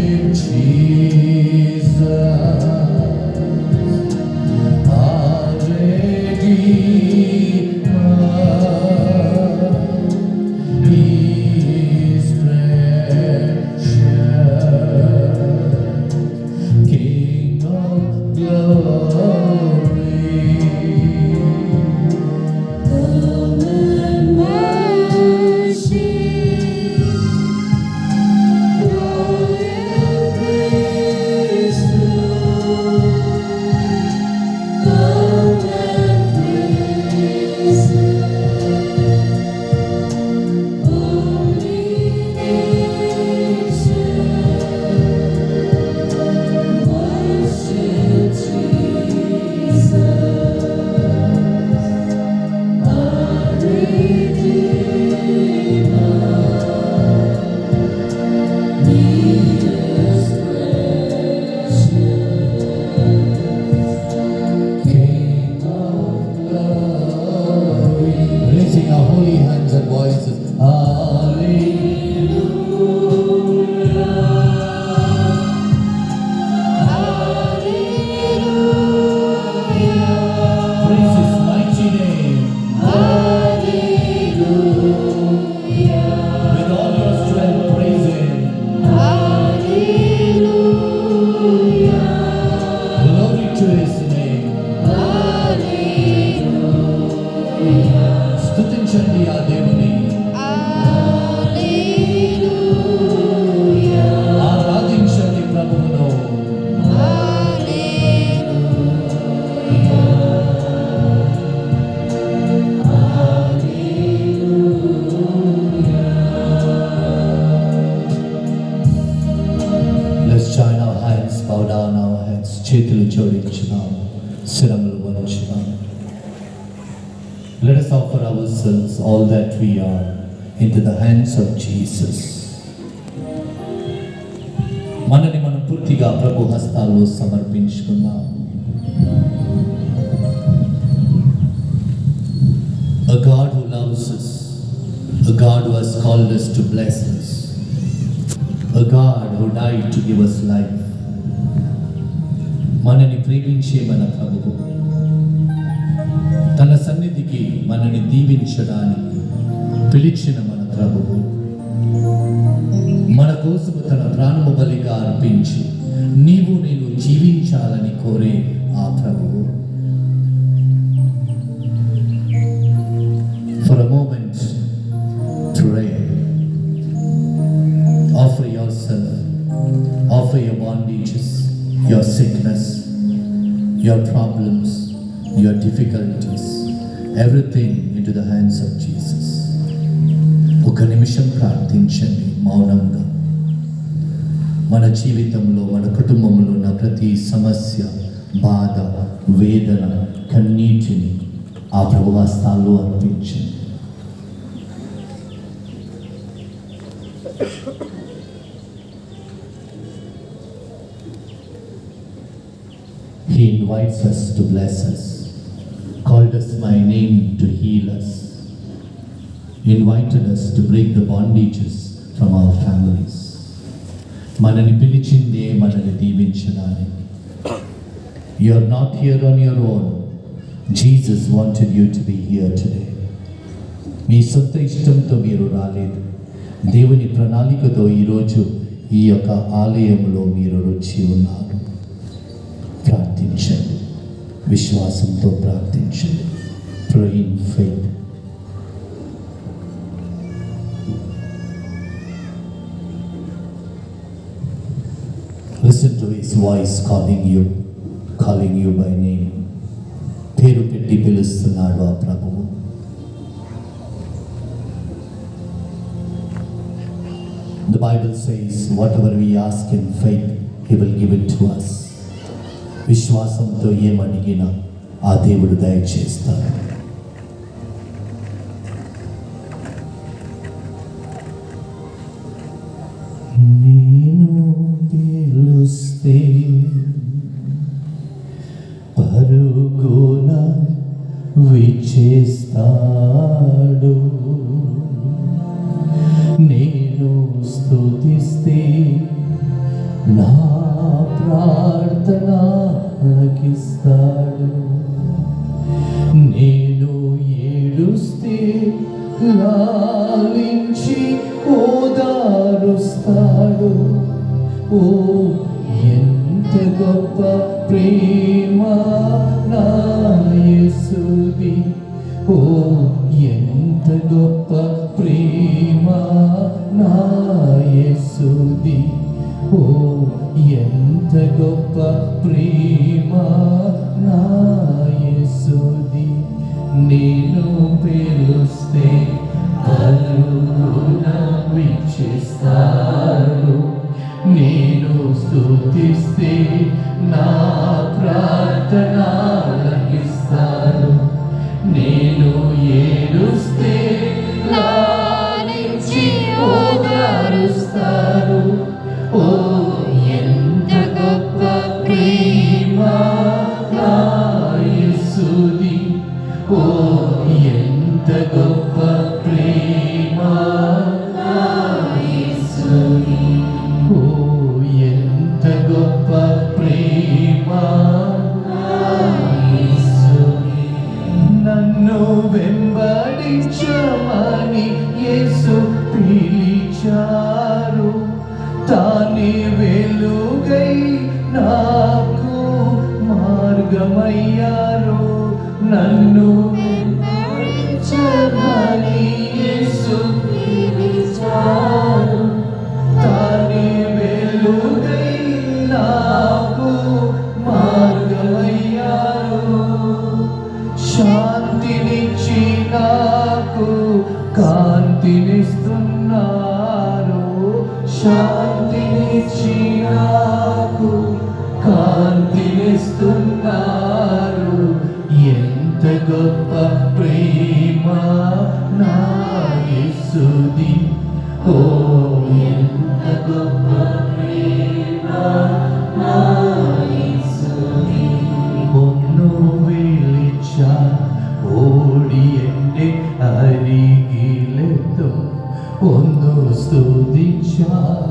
empty. ourselves, all that we are, into the hands of Jesus. మనని మనం పూర్తిగా ప్రభు హస్తాల్లో సమర్పించుకుందాం A God who loves us, a God who has called us to bless us, a God who died to give us life. మనని ప్రేమించే మన ప్రభువు తన సన్నిధికి మనని దీవించడానికి పిలిచిన మన ప్రభువు. మన కోసం తన ప్రాణము బలిగా అర్పించి నీవు నేను జీవించాలని కోరే ఆ ప్రభువు. For a moment pray offer yourself offer your bondages your sickness your problems your everything the hands of Jesus ఒక నిమిషం ప్రార్థించండి మౌనంగా. మన జీవితంలో మన కుటుంబంలో ఉన్న ప్రతి సమస్య బాధ వేదన కన్నీటిని ఆ ప్రభువాస్తాల్లో అర్పించండి. He invites us to bless us, came to heal us, invited us to break the bondages from our families. మనని పిలిచిందే మనని దీవించడానికి. You are not here on your own Jesus wanted you to be here today మీ సొంత ఇష్టంతో మీరు రాలేదు. దేవుని ప్రణాళికతో ఈరోజు ఈ యొక్క ఆలయంలో మీరు రుచి ఉన్నారు. ప్రార్థించండి. విశ్వాసంతో ప్రార్థించండి. Praying faith. Listen to his voice calling you, calling you by name. పేరు పెట్టి పిలుస్తున్నాడు ఆ ప్రభువు The Bible says, whatever we ask in faith, He will give it to us. విశ్వాసంతో ఏమడిగినా ఆ దేవుడు దయచేస్తాడు దాని వెలుగై నాకు మార్గమయ్యారు. నన్ను వెంబడించమని ഒന്നു സ്തുതിച്ചാൽ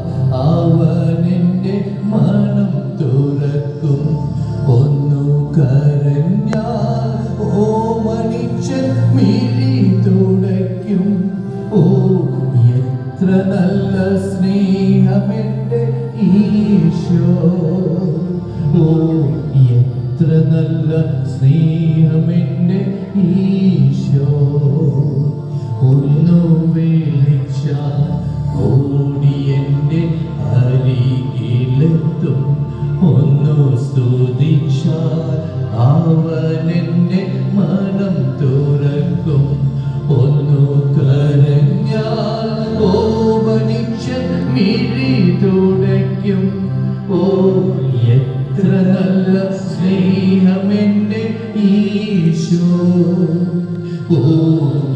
呜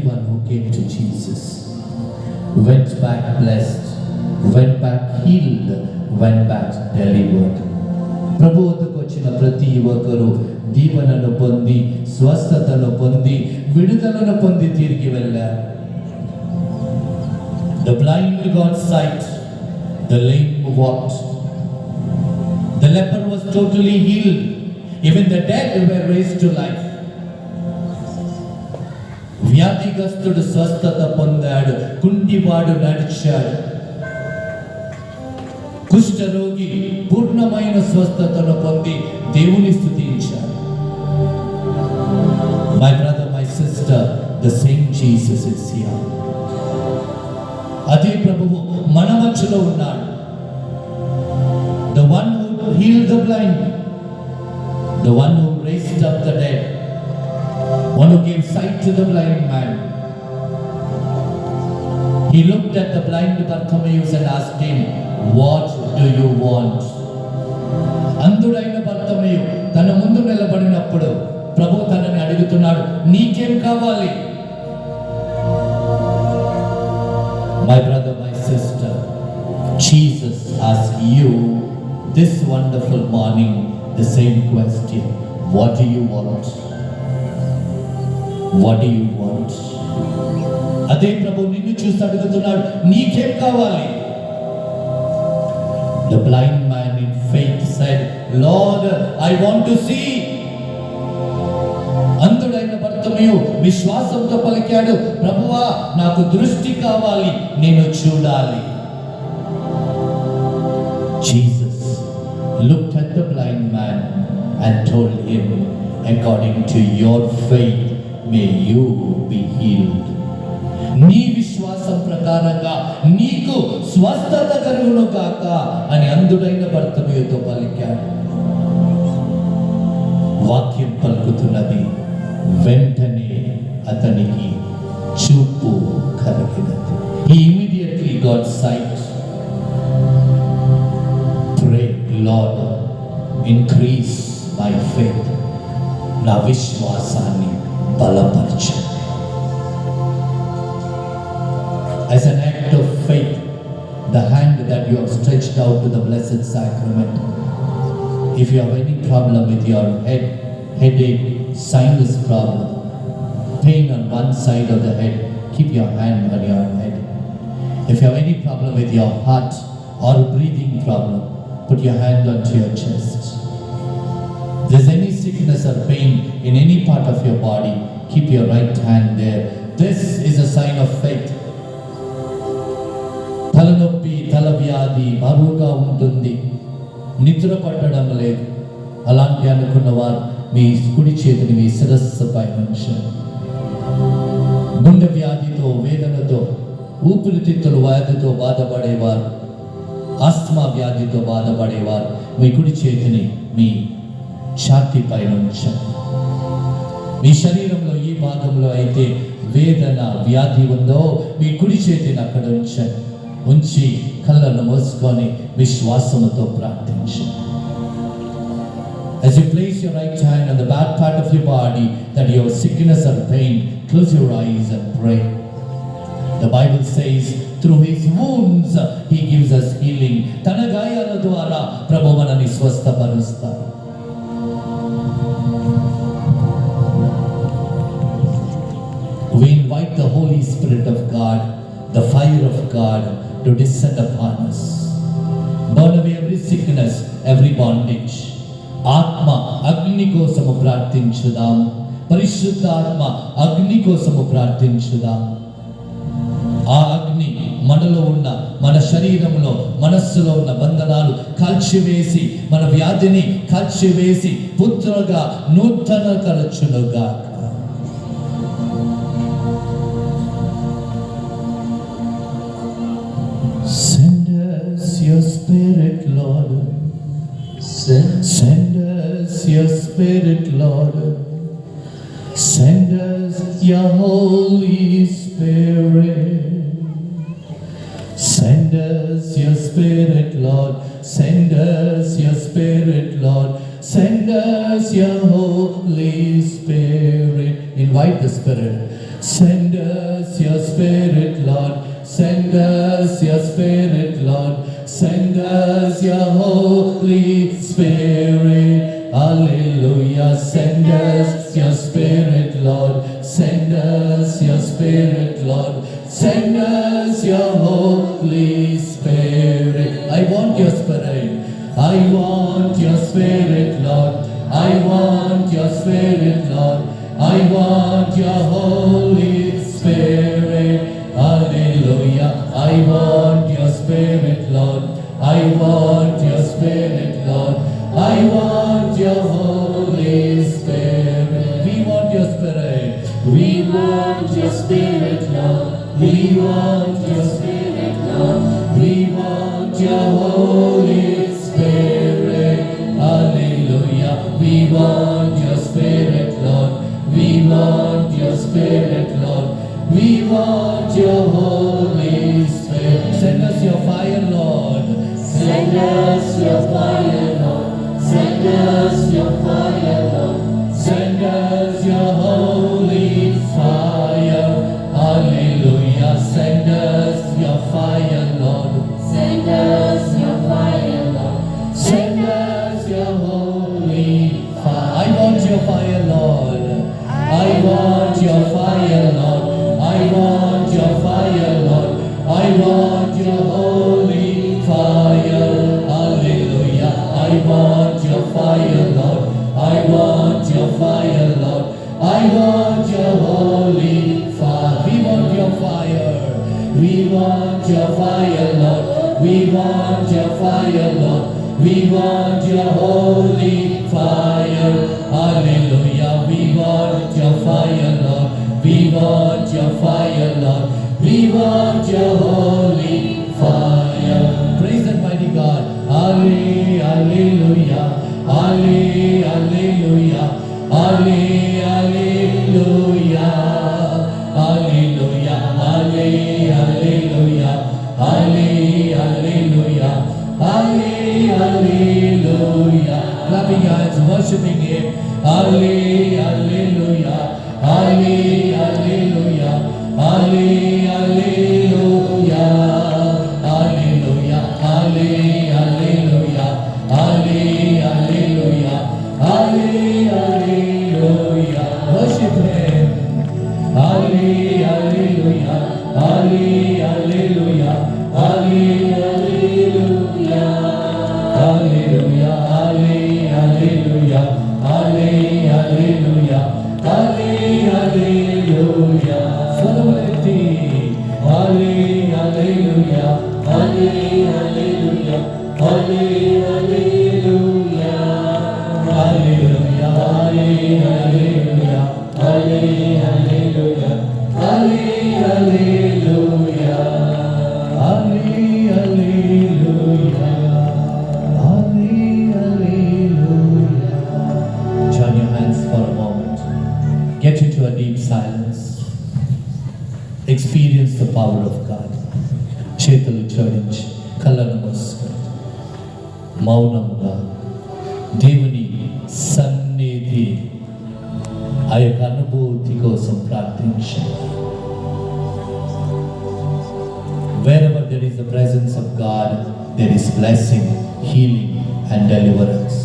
everyone who came to Jesus went back blessed, went back healed, went back delivered. ప్రభు వద్దకు వచ్చిన ప్రతి ఒక్కరు దీవెనను పొంది స్వస్థతను పొంది విడుదలను పొంది తిరిగి వెళ్ళారు The blind got sight, the lame walked, the leper was totally healed, even the dead were raised to life. వ్యాధిగ్రస్తుడు స్వస్థత పొందాడు కుంటివాడు నడిచాడు. కుష్ఠరోగి పూర్ణమైన స్వస్థతను పొంది దేవుని స్థుతించాడు. My brother my sister the same Jesus is here అదే ప్రభువు మన మధ్యలో ఉన్నాడు. The one who heal the blind the one who raised up the dead one who gave sight to the blind man. He looked at the blind Bartimaeus and asked him, What do you want? అందుడైన భర్తమయు తన ముందు నిలబడినప్పుడు ప్రభు తనని అడుగుతున్నాడు నీకేం కావాలి my brother my sister Jesus ask you this wonderful morning the same question what do you want what you want అదే ప్రభు నిన్ను చూసి అడుగుతున్నాడు నీకేం కావాలి? The blind man in faith side lord I want to see అంతుడైన భర్తమయు విశ్వాసంతో పలికాడు ప్రభువా నాకు దృష్టి కావాలి నేను చూడాలి. Jesus look at the blind man and told him according to your faith may you be healed నీ విశ్వాసం ప్రకారంగా నీకు స్వస్థత కలుగును కాక అని అందుడైన భర్తమయుతో పలికాడు. వాక్యం పలుకుతున్నది వెంటనే అతనికి చూపు కలిగినది. Immediately got sight pray lord lord my faith నా విశ్వాసాన్ని బలపరచు as an act of faith the hand that you have stretched out to the blessed sacrament if you have any problem with your head headache sinus problem pain on one side of the head keep your hand on your head if you have any problem with your heart or breathing problem put your hand onto your chest if There's any sickness or pain in any part of your body, keep your right hand there. This is a sign of faith. తలనొప్పి తల వ్యాధి బరువుగా ఉంటుంది. నిద్ర పట్టడం లేదు. అలాంటి అనుకున్న వారు మీ కుడి చేతిని మీ శిరస్సు పైన ఉంచండి గుండె వ్యాధితో వేదనతో ఊపిరితిత్తుల వ్యాధితో బాధపడేవారు. ఆస్మా వ్యాధితో బాధపడేవారు. మీ కుడి చేతిని మీ ఛాతి పైన ఉంచండి మీ శరీరంలో ఈ భాగంలో అయితే వేదన వ్యాధి ఉందో మీ కుడి చేతిని అక్కడ ఉంచండి ఉంచి కళ్ళను మోసుకొని విశ్వాసముతో ప్రార్థించండి As you place your right hand on the bad part of your body, that your sickness or pain, close your eyes and pray. The Bible says, through his wounds, he gives us healing. తన గాయాల ద్వారా ప్రభు మనని స్వస్థపరుస్తారు We invite the Holy Spirit of God, the fire of God to descend upon us. Burn away every sickness, every bondage. ఆత్మ అగ్ని కోసము ప్రార్థించుదాం పరిశుద్ధ ఆత్మ అగ్ని కోసము ప్రార్థించుదాం ఆ అగ్ని మనలో ఉన్న మన శరీరంలో మనస్సులో ఉన్న బంధనాలు కాల్చివేసి మన వ్యాధిని కాల్చివేసి పుత్రగా నూతన కరచునుగా Send us your spirit, Lord. Send us your Holy Spirit. Send us your spirit, Lord. Send us your spirit, Lord. Send us your Holy Spirit. Invite the Spirit. Send us your spirit, Lord. Send us your spirit, Lord. Send us Spirit. Hallelujah. Send us your spirit, Lord. Send us your spirit, Lord. Send us your Holy Spirit. I want your spirit. I want your spirit, Lord. I want your spirit, Lord. I want your Holy Spirit. Hallelujah. I want your spirit, Lord. I want your spirit, Lord. I want your Holy Spirit. We want your spirit. We want your spirit, Lord. We want your spirit, Lord. We want your Holy Spirit. Hallelujah. We want your spirit, Lord. We want your spirit, Lord. We want your Holy Spirit. Send us your fire, Lord. Send us your fire, worshiping Him. Hallelujah, hallelujah. మౌనముగా దేవుని సన్నిధి ఆ యొక్క అనుభూతి కోసం ప్రార్థించండి Wherever there is the presence of God, there is blessing, healing, and deliverance.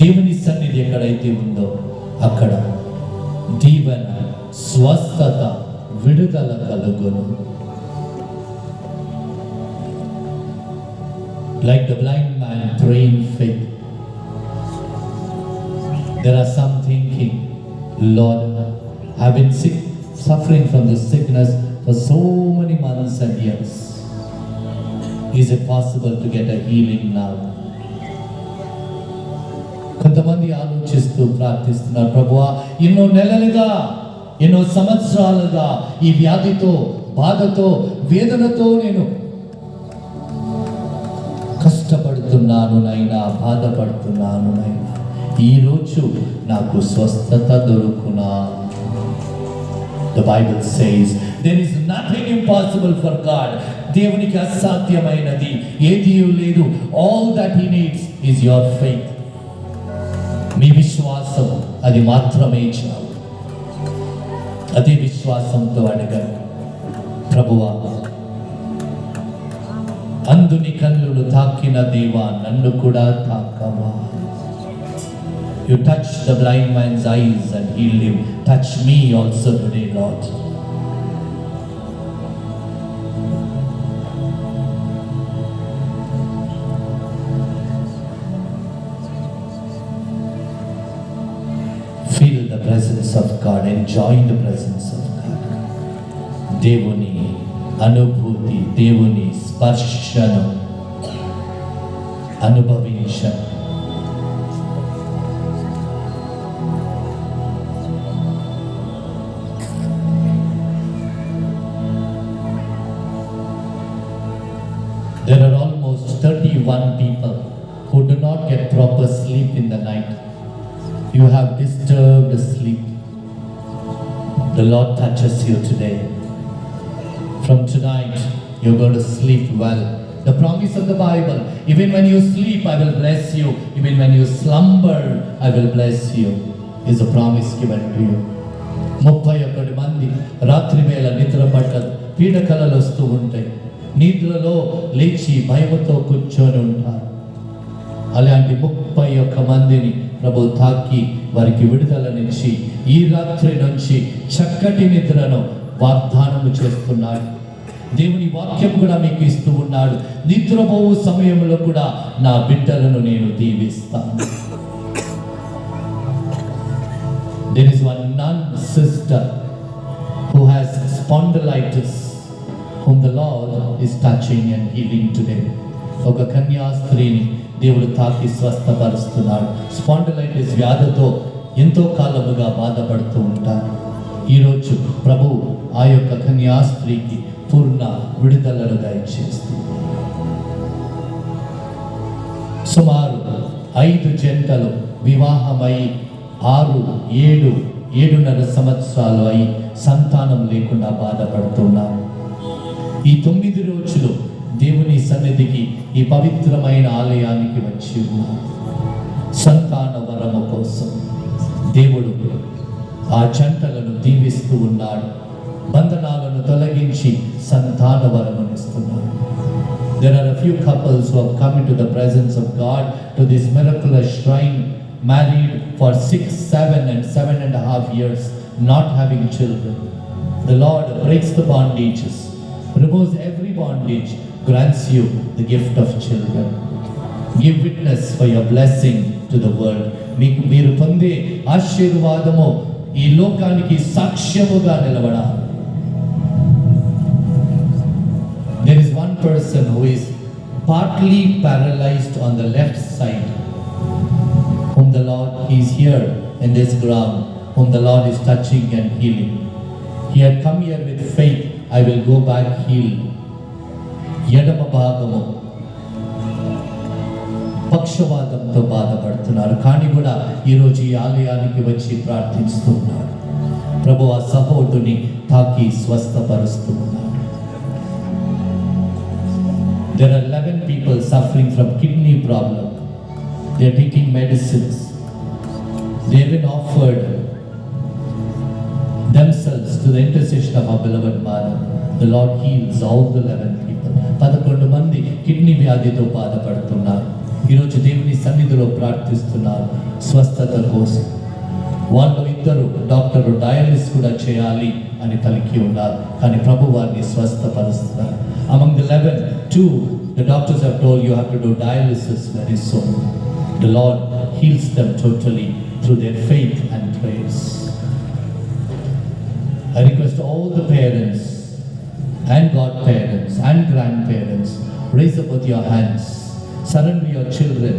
దేవుని సన్నిధి ఎక్కడైతే ఉందో అక్కడ దీవెన స్వస్థత విడుదల కలుగును suffering from this sickness for so many months and years. Is it possible to get a healing now? కొంతమంది ఆలోచిస్తూ ప్రార్థిస్తున్నారు ప్రభువా ఎన్నో నెలలుగా ఎన్నో సంవత్సరాలుగా ఈ వ్యాధితో బాధతో వేదనతో నేను కష్టపడుతున్నాను నైనా బాధపడుతున్నాను నైనా ఈరోజు నాకు స్వస్థత దొరుకునా the Bible says there is nothing impossible for God దేవునికి అసాధ్యమైనది ఏది లేదు. All that he needs is your faith మీ విశ్వాసం అది మాత్రమే చాలు. అదే విశ్వాసంతో అడగండి. ప్రభువా అందుని కన్నులు తాకిన దేవా నన్ను కూడా తాకవా? you touch the blind man's eyes and he will touch me also today Lord feel the presence of God enjoy the presence of God దేవుని అనుభూతి దేవుని స్పర్శను Anubhavinchu people who do not get proper sleep in the night. You have disturbed sleep. The Lord touches you today. From tonight, you're going to sleep well. The promise of the Bible even when you sleep, I will bless you. Even when you slumber, I will bless you. Is a promise given to you. ముప్పై ఒకటి మంది రాత్రి వేళ నిద్ర పట్టదు పీడకలలు వస్తూ ఉంటాయి నీటిలలో లేచి భయముతో కూర్చొని ఉంటారు. అలాంటి ముప్పై ఒక్క మందిని ప్రభు తాకి వారికి విడుదలనిచ్చి ఈ రాత్రి నుంచి చక్కటి నిద్రను వాగ్దానము చేస్తున్నాడు. దేవుని వాక్యం కూడా మీకు ఇస్తూ ఉన్నాడు. నిద్రపోవు సమయంలో కూడా నా బిడ్డలను నేను దీవిస్తాను. There is one nun sister who has spondylitis whom the lord is touching and healing today ఒక కన్యా స్త్రీని దేవుడు తాకి స్వస్థపరుస్తున్నాడు. స్పాండలైటిస్ వ్యాధితో ఎంతో కాలముగా బాధపడుతూ ఉంటారు ఈరోజు ప్రభు ఆ యొక్క కన్యా స్త్రీకి పూర్ణ విడుదలను దయచేస్తుంది సుమారు ఐదు జంటలు వివాహమై ఆరు ఏడు ఏడున్నర సంవత్సరాలు అయి సంతానం లేకుండా బాధపడుతున్నారు. ఈ తొమ్మిది రోజులు దేవుని సన్నిధికి ఈ పవిత్రమైన ఆలయానికి వచ్చి ఉన్నారు సంతాన వరమ కోసం దేవుడు ఆ చంటలను దీవిస్తూ ఉన్నాడు. బంధనాలను తొలగించి సంతాన వరమనిస్తున్నాడు there are few couples have coming to the presence of God to this miracle shrine married for six seven and seven and half years not children the lord breaks the bondages removes every bondage, grants you the gift of children. Give witness for your blessing to the world. మీకు మీరు పొందే ఆశీర్వాదము ఈ లోకానికి సాక్ష్యముగా నిలబడాలి There is one person who is partly paralyzed on the left side, whom the Lord he is here in this ground, whom the Lord is touching and healing. He had come here with faith, I will go back healed ఎడమ భాగము పక్షవాతంతో బాధపడుతున్నారు కానీ కూడా ఈరోజు ఈ ఆలయానికి వచ్చి ప్రార్థిస్తున్నారు ప్రభు ఆ సహోదరుని తాకి స్వస్థపరుస్తూ ఉన్నాడు eleven people suffering from kidney problem they are taking medicines they have offered themselves to the intercession of our beloved mother. The Lord heals all the 11 people. పదకొండు మంది కిడ్నీ వ్యాధితో బాధపడుతున్నారు ఈరోజు దేవుని సన్నిధిలో ప్రార్థిస్తున్నారు స్వస్థత కోసం వాళ్ళు ఇద్దరు డాక్టరు డయాలిస్ కూడా చేయాలి అని పలికి ఉన్నారు కానీ ప్రభు వారిని స్వస్థపరుస్తున్నారు among the eleven two the doctors have told you have to do dialysis very soon the lord heals them totally through their faith and prayers I request all the parents and godparents and grandparents, raise up with your hands. Surrender your children,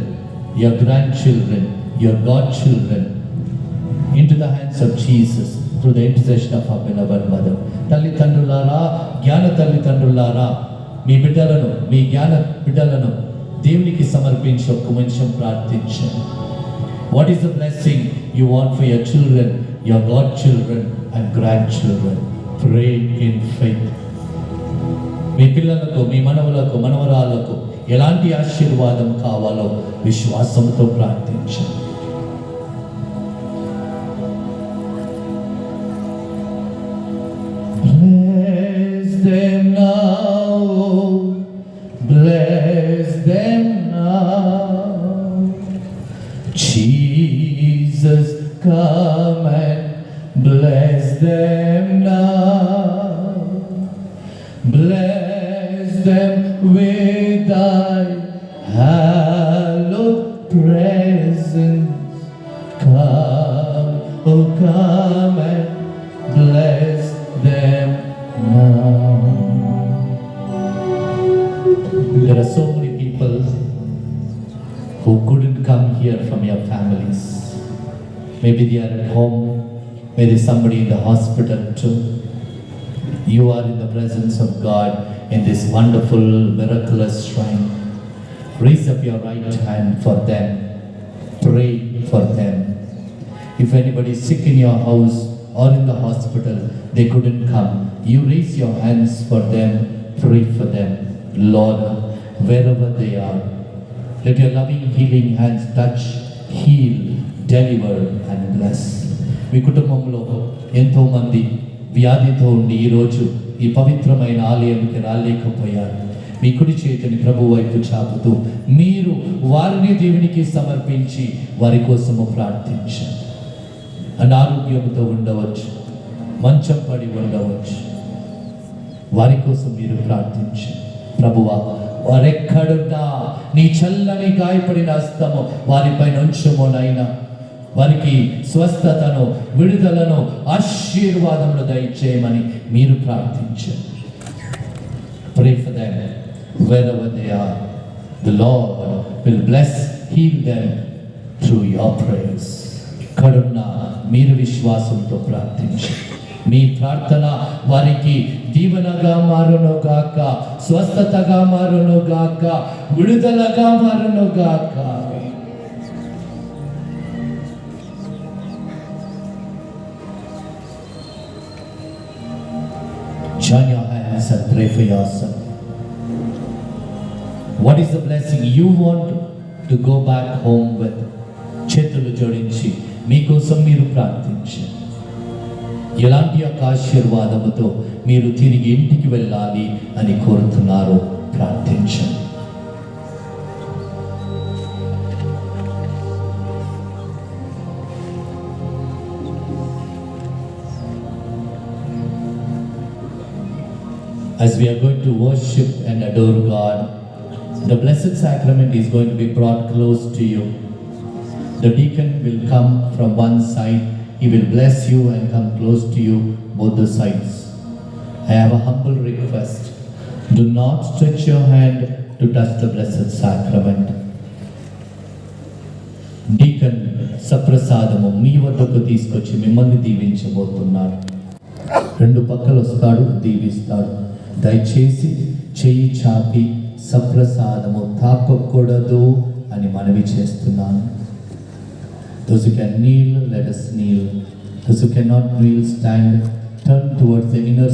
your grandchildren, your godchildren into the hands of Jesus through the intercession of our beloved mother. తల్లిదండ్రులారా జ్ఞాన తల్లిదండ్రులారా మీ బిడ్డలను మీ జ్ఞాన బిడ్డలను దేవునికి సమర్పించి ఒక్క నిమిషం ప్రార్థించండి what is the blessing you want for your children your godchildren and grandchildren pray in faith మీ పిల్లలకు మీ మనవలకు మనవరాలకు ఎలాంటి ఆశీర్వాదం కావాలో విశ్వాసంతో ప్రార్థించండి. Hospital too. You are in the presence of God in this wonderful, miraculous shrine. Raise up your right hand for them. Pray for them. If anybody is sick in your house or in the hospital, they couldn't come. You raise your hands for them. Pray for them. Lord, wherever they are, let your loving, healing hands touch, heal, deliver, and bless. మీ కుటుంబంలో ఎంతోమంది వ్యాధితో ఉండి ఈరోజు ఈ పవిత్రమైన ఆలయానికి రాలేకపోయారు. మీ కుడి చేతిని ప్రభు వైపు చాపుతూ మీరు వారిని దేవునికి సమర్పించి వారి కోసము ప్రార్థించండి. అనారోగ్యంతో ఉండవచ్చు మంచం పడి ఉండవచ్చు. వారి కోసం మీరు ప్రార్థించండి. ప్రభువా వారెక్కడున్నా నీ చల్లని గాయపడిన హస్తము వారిపై నుంచమోనైనా వారికి స్వస్థతను విడుదలను ఆశీర్వాదములు దయచేయమని మీరు ప్రార్థించారు Pray for them wherever they are. The Lord will bless, heal them through your prayers. కడున్న మీరు విశ్వాసంతో ప్రార్థించండి మీ ప్రార్థన వారికి దీవెనగా మారును గాక స్వస్థతగా మారును గాక విడుదలగా మారును గాక Join your hands and pray for yourself. What is the blessing you want to go back home with? చేతులు జోడించి మీకోసం మీరు ప్రార్థించండి ఎలాంటి యొక్క ఆశీర్వాదముతో మీరు తిరిగి ఇంటికి వెళ్ళాలి అని కోరుతున్నారో ప్రార్థించండి as we are going to worship and adore God, the Blessed Sacrament is going to be brought close to you. The deacon will come from one side, he will bless you and come close to you, both the sides. I have a humble request do not stretch your hand to touch the Blessed Sacrament. Deacon సప్రసాదము మీ వద్దకు తీసుకొచ్చి మిమ్మల్ని దీవించబోతున్నాడు రెండు పక్కలు వస్తాడు దీవిస్తాడు దయచేసి చెయ్యి చాపి సప్రసాదము తాకకూడదు అని మనవి చేస్తున్నాను Those who can kneel, let us kneel. Those who cannot kneel, stand. Turn towards the inner